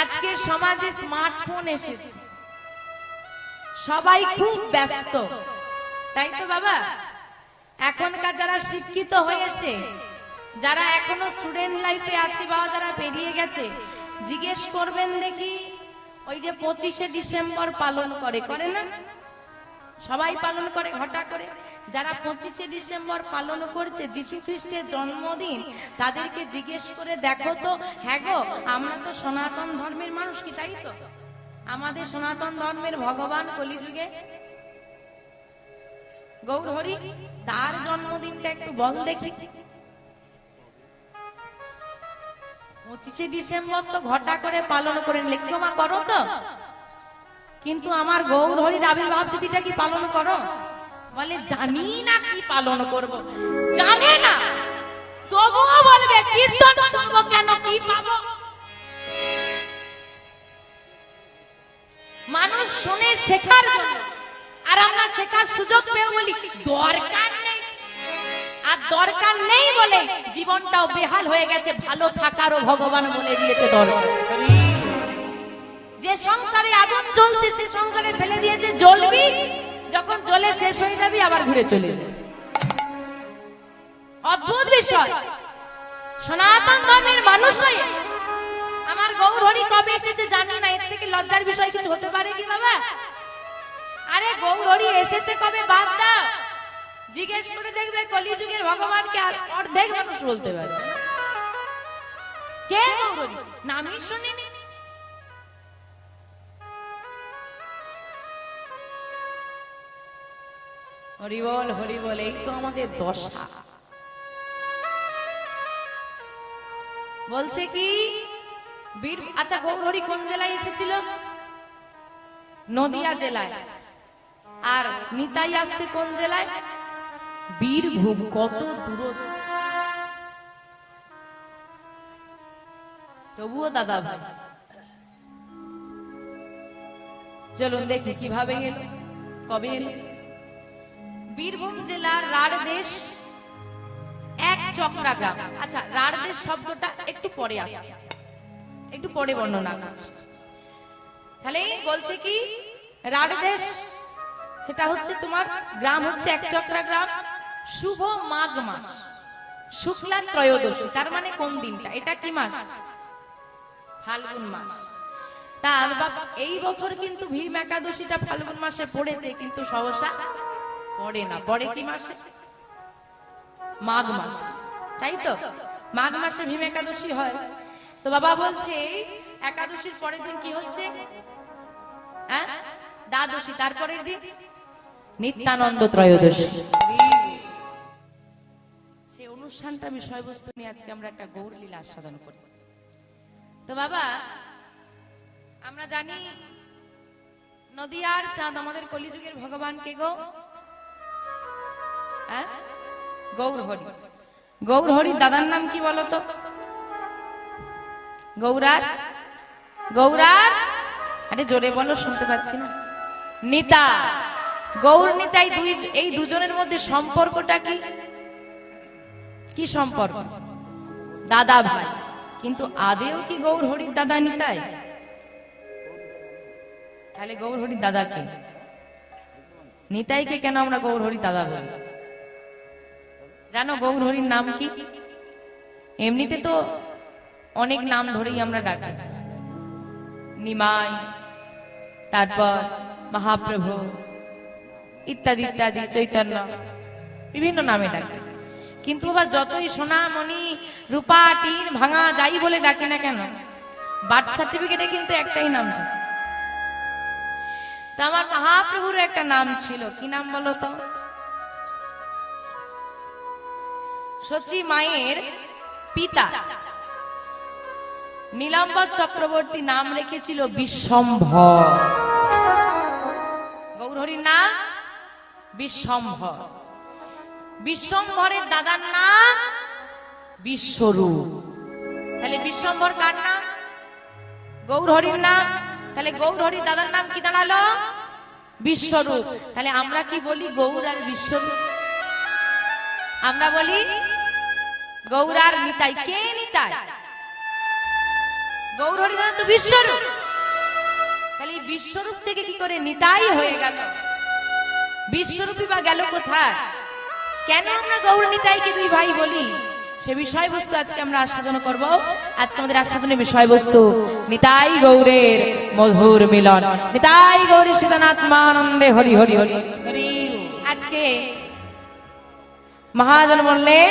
আজকে সমাজে স্মার্টফোন এসেছে। সবাই খুব ব্যস্ত। তাই তো বাবা? এখনকার যারা শিক্ষিত হয়েছে, যারা এখনও স্টুডেন্ট লাইফে আছে বা যারা বেরিয়ে গেছে, জিজ্ঞেস করবেন দেখি, ওই যে পঁচিশে ডিসেম্বর পালন করে করে না? সবাই পালন করে, ঘটা করে। যারা পঁচিশে ডিসেম্বর পালন করছে, যিশু খ্রিস্টের জন্মদিন, তাদেরকে জিজ্ঞেস করে, দেখো তো হ্যাঁ গো, আমরা তো সনাতন ধর্মের মানুষ কি, তাই তো? আমাদের সনাতন ধর্মের ভগবান কলিযুগে। গৌর হরি তার জন্মদিনটা একটু বল দেখি। পঁচিশে ডিসেম্বর তো ঘটা করে পালন করে লেখিমা করো তো? কিন্তু আমার গৌর হরির আবির্ভাব তিথিটা কি পালন করো? বলে, জানি না কি পালন করব। জানে না। তবুও বলবে, কীর্তন শুনব কেন, কি পাবো? মানুষ শুনে, শেখার জন্য। আর আমরা শেখার সুযোগ পেয়ে বলি, দরকার নেই। আর দরকার নেই বলে জীবনটাও বেহাল হয়ে গেছে, ভালো থাকারও ভগবান বলে দিয়েছে দরকার। যে সংসারে আগুন জ্বলছে, সে সংসারে ফেলে দিয়েছে, জ্বলবি। যখন জ্বলে শেষ হয়ে যাবি, আবার ঘুরে চলে অদ্ভুত বিষয়। সনাতন ধর্মের মানুষ আমার গৌর হরি কবে এসেছে জানি না, এর থেকে লজ্জার বিষয় কিছু হতে পারে কি বাবা? আরে গৌর হরি এসেছে কবে, বাদ দাও। জিজ্ঞেস করে দেখবে কলিযুগের ভগবানকে আর অর্ধেক মানুষ বলতে পারে। কে গৌর হরি নামই শুনিনি। হরিবল হরিবল, এই তো আমাদের দশা। বলছে কি, বীর আচ্ছা গৌরহরি কোন জেলায় এসেছিল? নদিয়া জেলায়। আর নিতাই আসছে কোন জেলায়? বীরভূম, কত দূর। তবুও দাদা ভাই। চলুন দেখি কীভাবে গেল কবে এলো? বীরভূম জেলার রাড়দেশ এক চক্রা গ্রাম আচ্ছা রাড়দেশ শব্দটা একটু পরে আসছে। একটু পরে বর্ণনা তাহলে বলছে কি, রাড়দেশ, সেটা হচ্ছে তোমার গ্রাম হচ্ছে এক চক্রা গ্রাম। শুভ মাঘ মাস, শুক্লা ত্রয়োদশী, তার মানে কোন দিনটা? এটা কি মাস? ফাল্গুন মাস। তা, এই বছর কিন্তু ভীম একাদশীটা ফাল্গুন মাসে পড়েছে, কিন্তু সহসা পড়ে না, পড়ে কি মাসে? মাঘ মাস, তাই তো? মাঘ মাসে ভীম একাদশী হয়। তো বাবা বলছে, একাদশীর পরের দিন কি হচ্ছে? হ্যাঁ? দ্বাদশী, তারপরের দিন? নিত্যানন্দ ত্রয়োদশী। সেই অনুষ্ঠানটা বিষয়বস্তু নিয়ে আজকে আমরা একটা গৌর লীলা আস্বাদন করি। তো বাবা, আমরা জানি নদিয়ার চাঁদ, আমাদের কলিযুগের ভগবান কে গো? হ্যাঁ? গৌর হরি গৌর হরি দাদার নাম কি বলতো? গৌরার? গৌরার? আরে জোরে বলো, শুনতে পাচ্ছি না। নিতা। গৌর নিতাই দুই এই দুজনের মধ্যে সম্পর্কটা কি? কি সম্পর্ক? দাদা ভাই। কিন্তু আদেও কি গৌর হরির দাদা, নিতাই? তাহলে গৌর হরির দাদা কে নিতাইকে কেন আমরা গৌর হরি দাদা বলি? জানো গৌর হরির নাম কি? এমনিতে তো অনেক নাম ধরেই আমরা ডাকি। নিমাই, তারপর মহাপ্রভু, ইত্যাদি ইত্যাদি, চৈতন্য, বিভিন্ন নামে ডাকি। কিন্তু আবার যতই সোনামণি রূপা, টিন, ভাঙা, যাই বলে ডাকি না কেন, বার্থ সার্টিফিকেটে কিন্তু একটাই নাম তা আমার মহাপ্রভুর একটা নাম ছিল। কি নাম বলো তো? সচি মায়ের পিতা। নীলাম্বর চক্রবর্তী নাম রেখেছিল বিশ্বম্ভর। গৌরহরির নাম বিশ্বম্ভর। বিশ্বম্ভরের দাদার নাম বিশ্বরূপ। তাহলে বিশ্বম্ভর কার নাম? গৌরহরির নাম। তাহলে গৌরহরির দাদার নাম কি দাঁড়াল? বিশ্বরূপ। তাহলে আমরা কি বলি গৌর আর বিশ্বরূপ? আমরা বলি গৌরার নিতাই, কে নিতাই? গৌর হরিদান তো বিশ্বরূপ। তাহলে বিশ্বরূপ থেকে কি করে নিতাই হয়ে গেল? বিশ্বরূপী বা গেল কোথায়? কেন আমরা গৌর নিতাইকে দুই ভাই বলি? সে বিষয়বস্তু আজকে আমরা আস্বাদন করব। আজকে আমাদের আস্বাদনের বিষয়বস্তু, নিতাই গৌরের মধুর মিলন। নিতাই গৌরী সীতানাত্মানন্দে হরি হরি হরি। আজকে মহাজন বললেন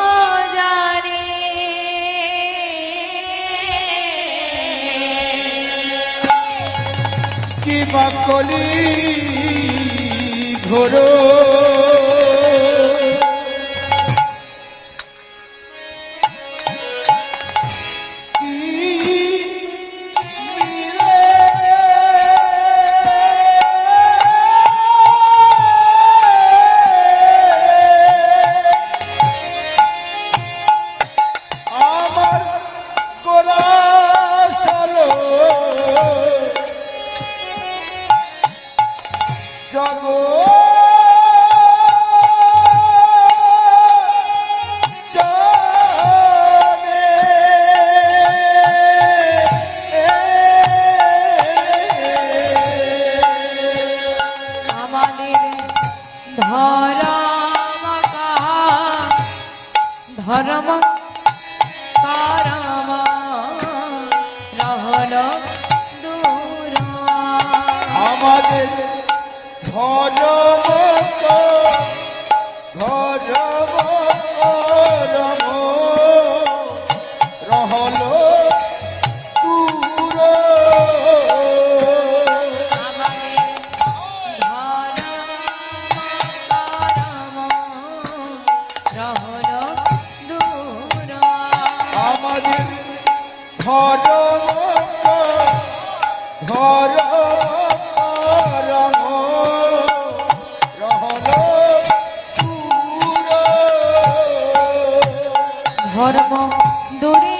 বাকলি ঘোর ধর্ম করম রহল দূর। আমাদের রম রহল দূর ধর্ম দূরে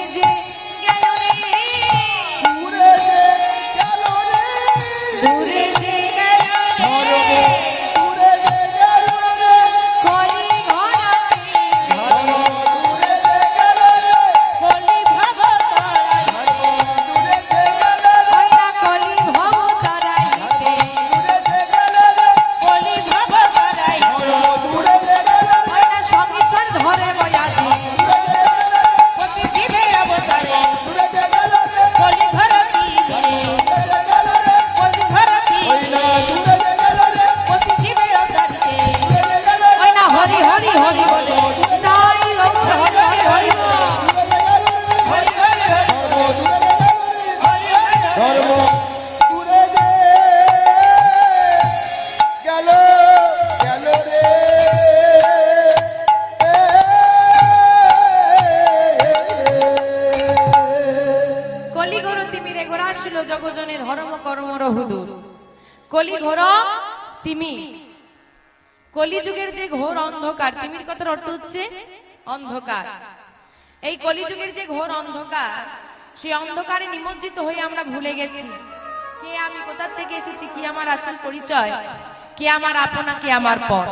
কলি ঘোর, তিমি। কলিযুগের যে ঘোর অন্ধকার, তিমির কথার অর্থ হচ্ছে অন্ধকার। এই কলিযুগের যে ঘোর অন্ধকার, সেই অন্ধকারে নিমজ্জিত হয়ে আমরা ভুলে গেছি। কে আমি কোথার থেকে এসেছি, কি আমার আসল পরিচয়, কে আমার আপনা কে আমার পর।